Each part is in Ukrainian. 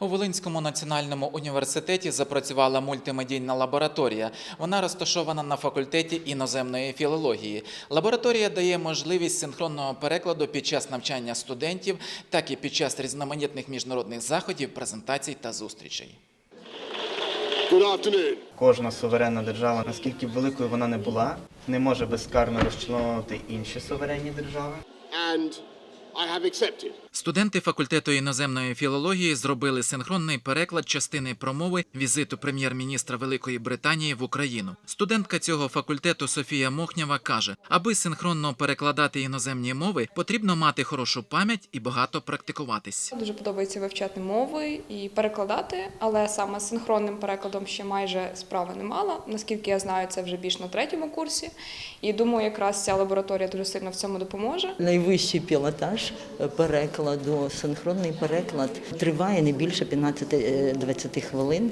У Волинському національному університеті запрацювала мультимедійна лабораторія. Вона розташована на факультеті іноземної філології. Лабораторія дає можливість синхронного перекладу під час навчання студентів, так і під час різноманітних міжнародних заходів, презентацій та зустрічей. Кожна суверенна держава, наскільки б великою вона не була, не може безкарно розчленовувати інші суверенні держави. And. Студенти факультету іноземної філології зробили синхронний переклад частини промови візиту прем'єр-міністра Великої Британії в Україну. Студентка цього факультету Софія Мохнява каже: аби синхронно перекладати іноземні мови, потрібно мати хорошу пам'ять і багато практикуватись. Дуже подобається вивчати мови і перекладати, але саме синхронним перекладом ще майже справи не мала. Наскільки я знаю, це вже більш на третьому курсі. І думаю, якраз ця лабораторія дуже сильно в цьому допоможе. Найвищий пілотаж е, перекладу, синхронний переклад триває не більше 15-20 хвилин.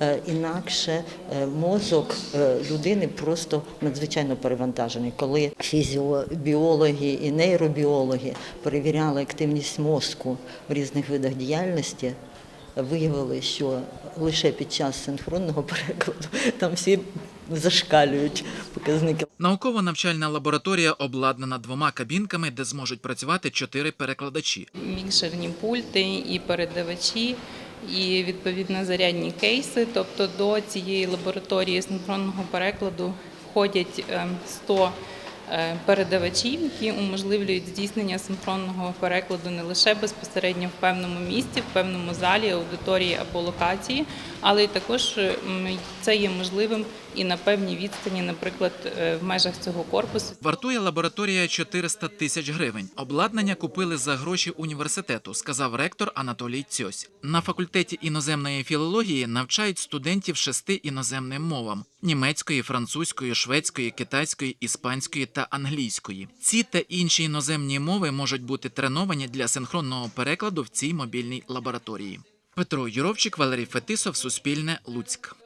Е, Інакше е, мозок е, людини просто надзвичайно перевантажений. Коли фізіобіологи і нейробіологи перевіряли активність мозку в різних видах діяльності, виявили, що лише під час синхронного перекладу там всі зашкалюють показники. Науково-навчальна лабораторія обладнана двома кабінками, де зможуть працювати чотири перекладачі. мікшерні пульти і передавачі, і відповідно зарядні кейси. Тобто до цієї лабораторії синхронного перекладу входять е, 100 е, передавачів, які уможливлюють здійснення синхронного перекладу не лише безпосередньо в певному місці, в певному залі, аудиторії або локації, але й також е, це є можливим і на певній відстані, наприклад, е, в межах цього корпусу. Вартує лабораторія 400 тисяч гривень. Обладнання купили за гроші університету, сказав ректор Анатолій Цьось. На факультеті іноземної філології навчають студентів шести іноземним мовам: німецької, французької, шведської, китайської, іспанської та англійської. Ці та інші іноземні мови можуть бути треновані для синхронного перекладу в цій мобільній лабораторії. Петро Юровчик, Валерій Фетисов, Суспільне, Луцьк.